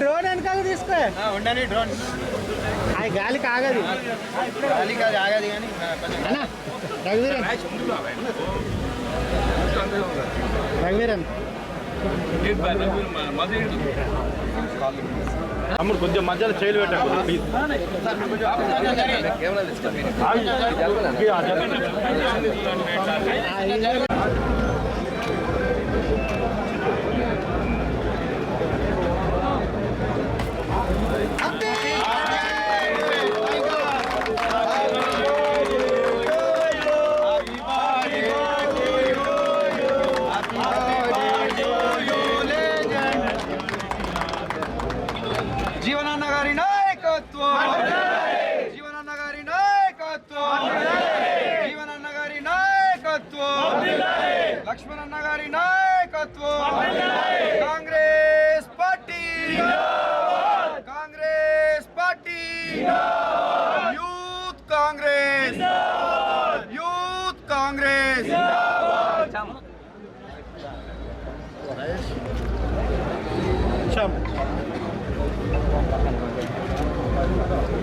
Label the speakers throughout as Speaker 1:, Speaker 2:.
Speaker 1: Drone వెనకాల తీసుకో
Speaker 2: ఉండని డ్రోన్
Speaker 1: అది గాలి కాగదు
Speaker 2: గాలి కాదు ఆగదు కానీ
Speaker 1: అన్న రఘువీరన్ రఘువీరన్
Speaker 3: తమ్ముడు కొంచెం మధ్యలో చేయలు పెట్టకు ప్లీజ్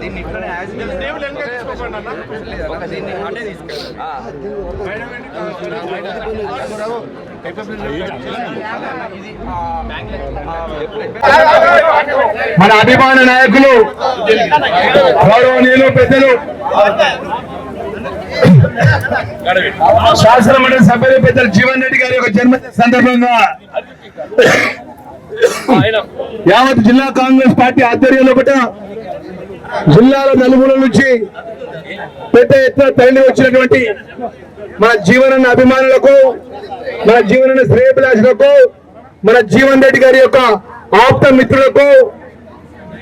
Speaker 2: దీన్ని ఇట్లనే యాజ్ ఇట్ ఈజ్ ఒక దీన్ని అటే తీసుకెళ్ళాలి
Speaker 4: మన అభిమాన నాయకులు గౌరవనీయులు పెద్దలు శాసన మండలి సభ్యులు పెద్దలు జీవన్ రెడ్డి గారి యొక్క జన్మదిన సందర్భంగా యావత్ జిల్లా కాంగ్రెస్ పార్టీ ఆధ్వర్యంలో ఒకట జిల్లాల నలుమూల నుంచి పెద్ద ఎత్తున తరలి వచ్చినటువంటి మన జీవనన్న అభిమానులకు మన జీవనన్న శ్రేయభిలాషులకు మన జీవన్ రెడ్డి గారి యొక్క ఆప్త మిత్రులకు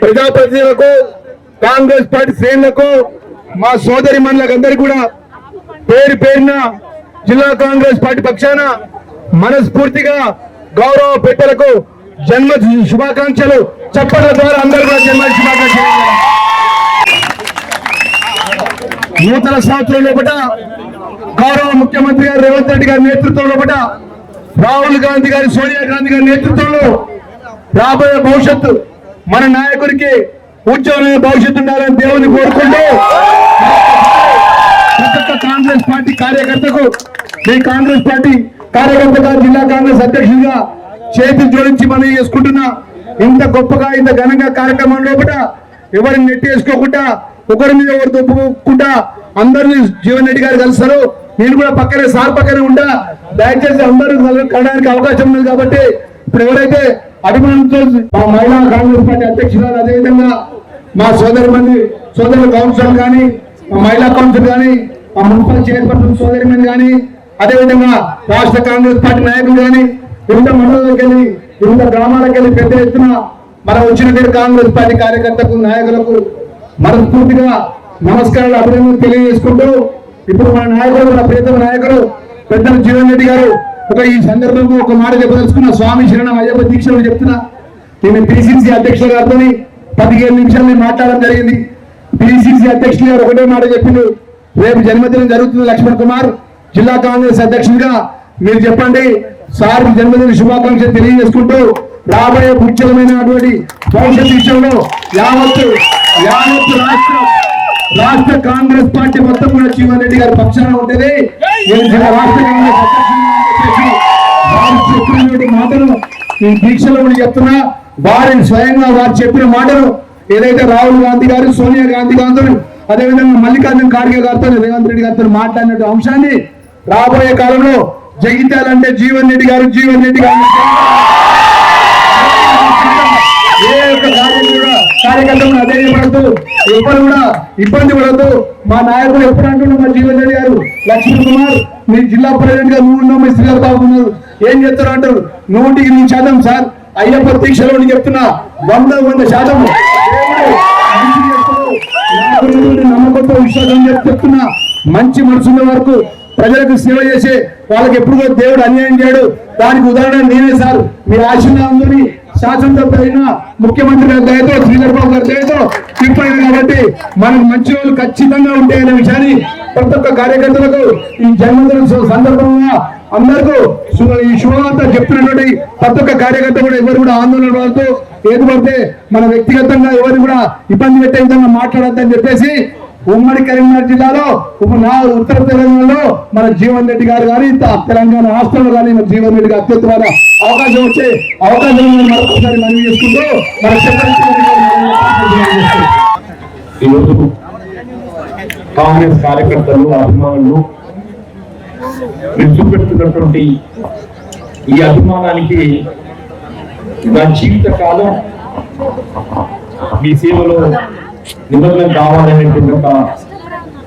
Speaker 4: ప్రజాప్రతినిధులకు కాంగ్రెస్ పార్టీ శ్రేణులకు మా సోదరి మనులకందరికీ కూడా పేరు పేరున జిల్లా కాంగ్రెస్ పార్టీ పక్షాన మనస్ఫూర్తిగా గౌరవ పెట్టలకు జన్మ శుభాకాంక్షలు. చెప్పడం ద్వారా అందరూ కూడా జన్మ శుభాకాంక్షలు. నూతన సంవత్సరం లోపల గౌరవ ముఖ్యమంత్రి గారు రేవంత్ రెడ్డి గారి నేతృత్వం లోపల రాహుల్ గాంధీ గారి సోనియా గాంధీ గారి నేతృత్వంలో రాబోయే భవిష్యత్తు మన నాయకుడికి ఉజ్వలమైన భవిష్యత్తు ఉండాలని దేవుని కోరుకుంటూ ప్రతి ఒక్క కాంగ్రెస్ పార్టీ కార్యకర్తకు మీ కాంగ్రెస్ పార్టీ కార్యకర్తగా జిల్లా కాంగ్రెస్ అధ్యక్షుడిగా చేతులు జోడించి మనం చేసుకుంటున్నా ఇంత గొప్పగా ఇంత ఘనంగా కార్యక్రమం లోపల ఎవరిని నెట్టేసుకోకుండా ఒకరి మీద ఒకరు దొప్పుకుంటా అందరినీ జీవన్ రెడ్డి గారు కలుస్తారు. నేను కూడా పక్కనే సార్ పక్కనే ఉంటా. దయచేసి అందరూ కలవడానికి అవకాశం ఉంది కాబట్టి ఇప్పుడు ఎవరైతే అభిమానులతో మా మహిళా కాంగ్రెస్ పార్టీ అధ్యక్షురాలు అదేవిధంగా మా సోదరి మంది సోదరుల కౌన్సిల్ కానీ మా మహిళా కౌన్సిల్ కానీ మా మున్సిపల్ చైర్పర్సన్ సోదరి మంది కానీ అదేవిధంగా రాష్ట్ర కాంగ్రెస్ పార్టీ నాయకులు కానీ వివిధ మండలాలకు వెళ్ళి వివిధ గ్రామాలకు వెళ్ళి పెద్ద ఎత్తున మనం వచ్చినటువంటి కాంగ్రెస్ పార్టీ కార్యకర్తలకు నాయకులకు మనస్ఫూర్తిగా నమస్కారాలు అభినందనలు తెలియజేసుకుంటూ ఇప్పుడు మన నాయకుడు మన ప్రియతమ నాయకుడు పెద్దలు జీవన్ రెడ్డి గారు ఒక ఈ సందర్భంలో ఒక మాట చెప్పదలుచుకున్న స్వామి శరణం అయ్యప్ప దీక్షలు చెప్తున్నా. నేను పిసిసి అధ్యక్షుల గారితో పదిహేను నిమిషాలు మాట్లాడడం జరిగింది. పిసిసి అధ్యక్షులు గారు ఒకటే మాట చెప్పింది. రేపు జన్మదినం జరుగుతుంది లక్ష్మణ్ కుమార్. జిల్లా కాంగ్రెస్ అధ్యక్షుడిగా మీరు చెప్పండి. సార్ జన్మదిన శుభాకాంక్షలు తెలియజేసుకుంటూ రాబోయే ముఖ్యమైనటువంటి భవిష్యత్ విషయంలో యావత్తు రాష్ట్ర రాష్ట్ర కాంగ్రెస్ పార్టీ మొత్తం కూడా జీవన్ రెడ్డి గారి పక్షాన ఉంటుంది. నేను రాష్ట్ర కాంగ్రెస్ చెప్పినటువంటి మాటలు ఈ దీక్షలో కూడా చెప్తున్నా. వారిని స్వయంగా వారు చెప్పిన మాటలు ఏదైతే రాహుల్ గాంధీ గారు సోనియా గాంధీ గారితో అదేవిధంగా మల్లికార్జున ఖార్గే గారితో రేవంత్ రెడ్డి గారితో మాట్లాడిన అంశాన్ని రాబోయే కాలంలో జగిత్యాలంటే జీవన్ రెడ్డి గారు జీవన్ రెడ్డి గారు. ఎవరు కూడా ఇబ్బంది పడద్దు. మా నాయకుడు ఎప్పుడు అంటున్నారు మా జీవన్ రెడ్డి గారు లక్ష్మణ్ కుమార్ మీ జిల్లా ప్రెసిడెంట్గా నువ్వు ఉన్నావు మీ శ్రీగారు బాబు ఉన్నారు ఏం చెప్తారు అంటారు? నూటికి నూరు శాతం సార్. అయ్యప్ప దీక్షలో నేను చెప్తున్నా వంద వంద శాతం. నమ్మకంతో విశ్వాసం చెప్తున్నా. మంచి మనసున్న వరకు ప్రజలకు సేవ చేసే వాళ్ళకి ఎప్పుడు దేవుడు అన్యాయం చేయడు. దానికి ఉదాహరణ నేనే సార్. మీ ఆశీర్వాదంతోని శాసనసభ అయిన ముఖ్యమంత్రి గారి దయతో శ్రీధర్ బాబు గారి దయతో తిప్పాడు కాబట్టి మనం మంచి రోజులు ఖచ్చితంగా ఉంటాయనే విషయాన్ని ప్రతి ఒక్క కార్యకర్తలకు ఈ జన్మదిన సందర్భంగా అందరికీ ఈ శుభవార్త చెప్తున్నటువంటి ప్రతి ఒక్క కార్యకర్త కూడా ఎవరు కూడా ఆందోళన పడుతూ ఏది పడితే మన వ్యక్తిగతంగా ఎవరు కూడా ఇబ్బంది పెట్టే విధంగా మాట్లాడద్దని చెప్పేసి ఉమ్మడి కరీంనగర్ జిల్లాలో నా ఉత్తర తెలంగాణలో మన జీవన్ రెడ్డి గారు కానీ తెలంగాణ రాష్ట్రంలో కానీ మన జీవన్ రెడ్డి గారు అత్యుత్తమైన అవకాశం వచ్చే అవకాశం మరొకసారి మనవి చేసుకుంటూ మన
Speaker 5: ఈరోజు కాంగ్రెస్ కార్యకర్తలు అభిమానులు పెడుతున్నటువంటి ఈ అభిమానానికి నా జీవిత కాలం మీ సేవలో నిమగ్నం కావాలనేటువంటి ఒక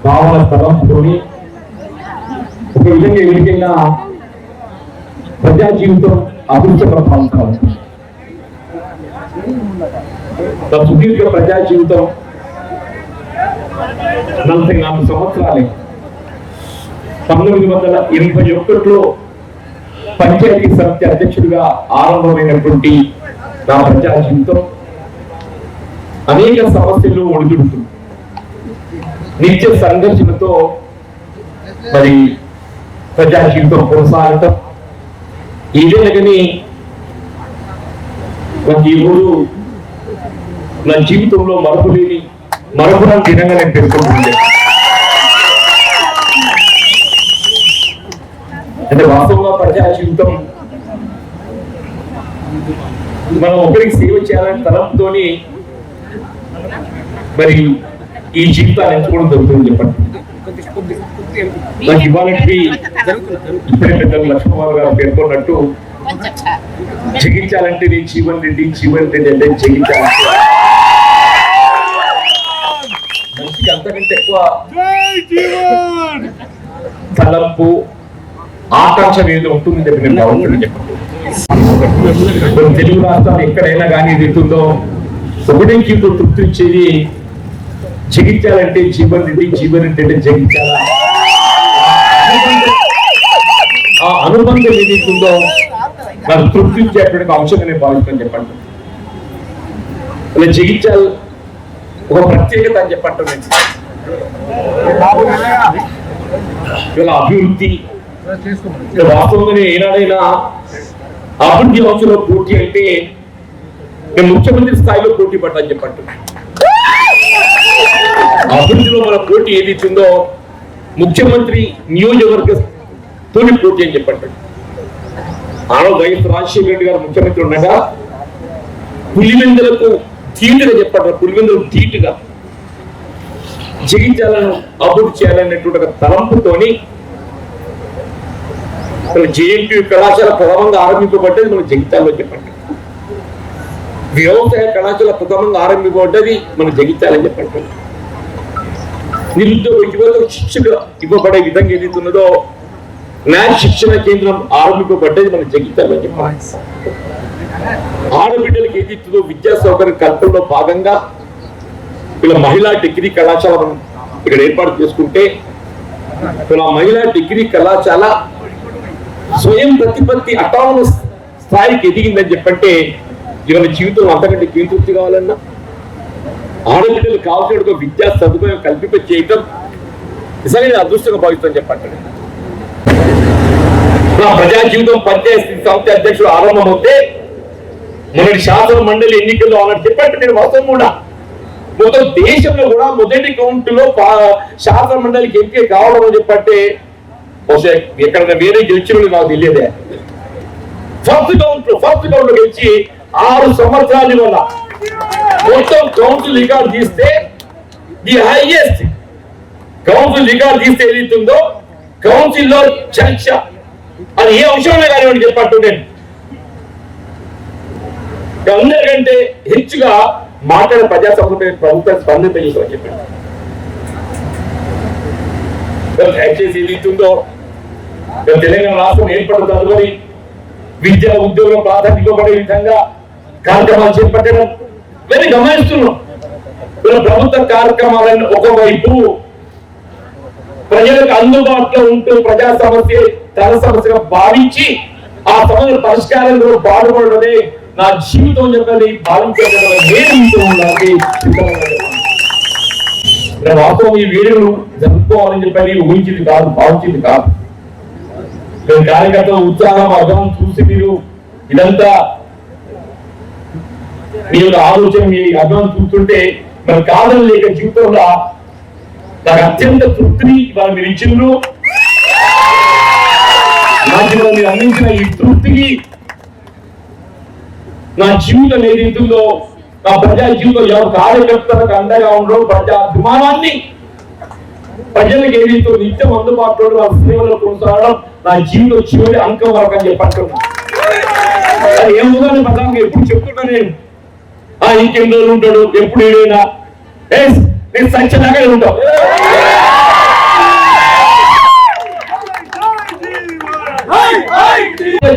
Speaker 5: భావన తలంపుతోని ఒక విధంగా ఎవరికైనా ప్రజా జీవితం అభివృద్ధికర ప్రాంతాలు నా సుదీర్ఘ ప్రజా జీవితం నలభై నాలుగు సంవత్సరాలే. పంతొమ్మిది వందల ఎనభై ఒకటిలో పంచాయతీ సమితి అధ్యక్షుడిగా ఆరంభమైనటువంటి నా ప్రజా జీవితం అనేక సమస్యలు ఒడిదుడుతుంది నిత్య సంఘర్షణతో మరి ప్రజా జీవితం కొనసాగటం ఇదేనగని నాకు ఈ ఊరు నా జీవితంలో మరపులేని మరపురం దినంగా నేను పేర్కొంటుండే. అంటే వాస్తవంగా ప్రజా జీవితం మనం ఒకరికి సేవ చేయాలని తలంపుతోని మరి ఈ జీవితాన్ని ఎంచుకోవడం జరుగుతుంది చెప్పండి. నాకు ఇవాళకి ఇప్పుడే పెద్దలు లక్ష్మణరావు గారు పేర్కొన్నట్టు జగించాలంటే నేను జీవన్ రెడ్డి జీవన్ రెడ్డి అంటే జగించాలంటే. మనిషికి అంతకంటే ఎక్కువ తలంపు ఆకాంక్ష ఏదో ఉంటుంది చెప్పి నేను భావించడం చెప్పండి. తెలుగు రాష్ట్రాలు ఎక్కడైనా కానీ ఇది ఉంటుందో ఒకటే జీవితం తృప్తి ఇచ్చేది జగించాలంటే జీవన్ రెడ్డి జీవన్ రెడ్డి అంటే జగించాలా ఆ అనుబంధం ఏదైతుందో నాకు తృప్తి ఇచ్చేటువంటి అంశం నేను భావిస్తాను చెప్పండి. అలా జగించాలి ఒక ప్రత్యేకత అని చెప్పండి ఇలా అభివృద్ధి ఇలా వాస్తవంగానే ఏనాడైనా అభివృద్ధి అంశంలో పోటీ అంటే నేను ముఖ్యమంత్రి స్థాయిలో పోటీ పడ్డాను చెప్పండి. అభివృద్ధిలో మన పోటీ ఏది ఇచ్చిందో ముఖ్యమంత్రి నియోజకవర్గ తొలి పోటీ అని చెప్పండి. ఆనో వైఎస్ రాజశేఖర రెడ్డి గారు ముఖ్యమంత్రి ఉండగా పులివెందులకు ధీటుగా చెప్పండి పులివెందులకు ధీటుగా. జగించాలను అభివృద్ధి చేయాలనేటువంటి ఒక తలంపుతోని జేఎన్టీ కళాశాల ప్రథమంగా ఆరంభింపబడ్డది మన జగిత్యాలలో చెప్పండి. వ్యవసాయ కళాశాల ప్రథమంగా ఆరంభింపబడ్డది మన జగిత్యాలని చెప్పండి. నిరుద్యోగ యువతకు శిక్షణ ఇవ్వబడే విధంగా ఏదైతున్నదో న్యాయ శిక్షణ కేంద్రం ఆరంభింపబడ్డది మన జగిత్యాలని చెప్పండి ఆడబిడ్డలకు ఏదైతుందో విద్యా సౌకర్య కల్పనలో భాగంగా ఇలా మహిళా డిగ్రీ కళాశాల మనం ఇక్కడ ఏర్పాటు చేసుకుంటే ఇలా మహిళా డిగ్రీ కళాశాల స్వయం ప్రతిపత్తి అటానమస్ స్థాయికి ఎదిగిందని చెప్పంటే ఇవాళ జీవితం అంతకంటే కీర్తి కావాలన్నా? ఆడబిడ్డలు కావాల్సిన విద్యా సదుపాయం కల్పింప చేయటం నిజంగా నేను అదృష్టంగా భావిస్తాను చెప్పండి నా ప్రజా జీవితం పంచాయతీ సంస్థ అధ్యక్షుడు ఆరంభమవుతే మొదటి శాసన మండలి ఎన్నికల్లో అన్నట్టు చెప్పండి నేను వాస్తవం కూడా. మొత్తం దేశంలో కూడా మొదటి కౌంటులో శాసన మండలికి ఎంపిక కావడం అని చెప్పంటే బహుశా ఎక్కడైనా వేరే గెలిచిన నాకు తెలియదే. ఫస్ట్ కౌంట్ ఫస్ట్ కౌంట్ గెలిచి ఆరు సంవత్సరాల వల్ల మొత్తం కౌన్సిల్ రికార్డు తీస్తే ది హైయెస్ట్ కౌన్సిల్ రికార్డు తీస్తే ఏదైతుందో కౌన్సిల్లో చర్చ. అది ఏ అంశంలో కానివ్వండి చెప్పట్టు అందరికంటే హెచ్చుగా మాట్లాడే ప్రజా సంస్థ ప్రభుత్వ స్పందన చేసామని చెప్పండి దయచేసి ఏదైతుందో తెలంగాణ రాష్ట్రం ఏర్పడుతుంది తదుపరి విద్య ఉద్యోగం ప్రాధాన్యత ఇవ్వబడే విధంగా కార్యక్రమాలు చేపట్టడం ఇవన్నీ గమనిస్తున్నాం. ప్రభుత్వ కార్యక్రమాలను ఒకవైపు ప్రజలకు అందుబాటులో ఉంటూ ప్రజా సమస్య ధన సమస్యగా భావించి ఆ సమస్య పరిష్కారంలో పాల్గొనడమే నా జీవితం చెప్పని భావించడం వాస్తవం ఈ వీడియోలు జరుపుకోవాలని చెప్పని ఊహించింది కాదు భావించింది కాదు. కార్యకర్తల ఉత్సాహం అర్థం చూసి మీరు ఇదంతా మీ ఆలోచన మీ అర్థం చూస్తుంటే మరి కాదని లేక జీవితంలో నాకు అత్యంత తృప్తిని ఇవాళ మీరు ఇచ్చిండ్రు. నాకు మీరు అందించిన ఈ తృప్తికి నా జీవితం ఏదైతుందో నా ప్రజా జీవితం ఎవరు కార్యకర్తలకు అండగా ఉండడం ప్రజా అభిమానాన్ని ప్రజలకు ఏదైతే నిత్యం అందుబాటులో నా సేవలు కొనసాగడం నా జీవితం చివరి అంకం వరకు అని చెప్పంటున్నా అది ఏముందో ప్రధానంగా ఎప్పుడు చెప్తున్నా నేను? ఆ ఇంకెన్ని రోజులు ఉంటాడు? ఎప్పుడు ఏడైనా? నేను సత్యదాకా ఉంటావు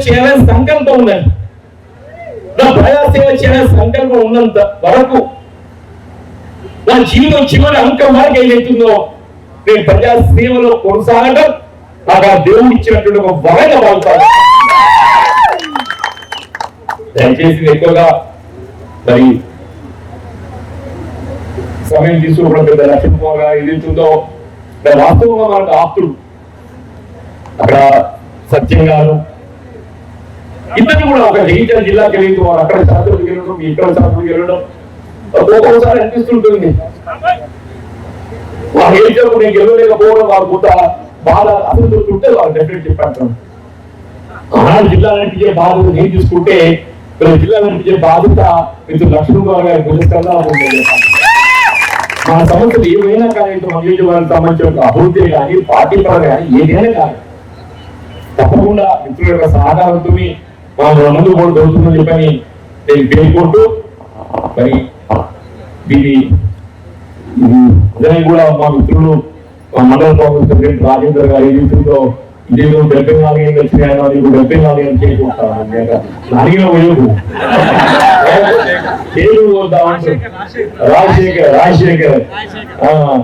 Speaker 5: చేయాలని సంకల్పం ఉందండి. నా ప్రజాసేవ చేయాలని సంకల్పం ఉన్నంత వరకు నా జీవితం చివరి అంకం వరకు ఏదైతుందో నేను ప్రజా సేవలో కొనసాగడం నాకు ఆ దేవుడు ఇచ్చినటువంటి ఒక వరంగా భావిస్తాను దయచేసి ఎక్కువగా మరి సమయం తీసుకోవడం పెద్ద లక్ష్మణ్ కుమార్ గారు ఏదైతుందో వాస్తవంగా మనకు ఆప్తుడు అక్కడ సత్యం గారు. ఇద్దరు కూడా ఒక జయించిన జిల్లాకి వెళ్ళి వారు అక్కడ శాస్త్రులకు వెళ్ళడం ఇక్కడ శాస్త్రులకు వెళ్ళడం. ఒక్కొక్కసారి అనిపిస్తుంటుంది. వారు గెలిచినప్పుడు నేను గెలవలేకపోవడం వారు కొంత బాధ అసంతృప్తి ఉంటే వారు డెఫినెట్ చెప్పారు ఆనాడు జిల్లా నడిపించే బాధ నేను చూసుకుంటే ఇక్కడ జిల్లా బాధ్యత? మిత్రులు లక్ష్మణ్ గారు గారి గురిస్తంగా ఉంటుంది మన సమస్యలు ఏమైనా కానీ మన నియోజకవర్గానికి సంబంధించిన ఒక అభివృద్ధి కానీ పార్టీ పరంగా కానీ ఏదైనా కానీ తప్పకుండా మిత్రుల యొక్క సహకారంతో మా ముందు కూడా దొరుకుతుందని చెప్పని నేను పేర్కొంటూ మరి దీని ఇది నిజంగా కూడా మా మిత్రులు మా మండల కాంగ్రెస్ ప్రెసిడెంట్ రాజేంద్ర గారు ఏ మిత్రులతో ఇదేదో డెబ్బై నాలుగు ఏళ్ళు వచ్చినాయో నీకు డెబ్బై నాలుగు ఏళ్ళు చేసుకుంటాను నాలుగే పోయకు పేరు రాజశేఖర్. రాజశేఖర్. ఆ.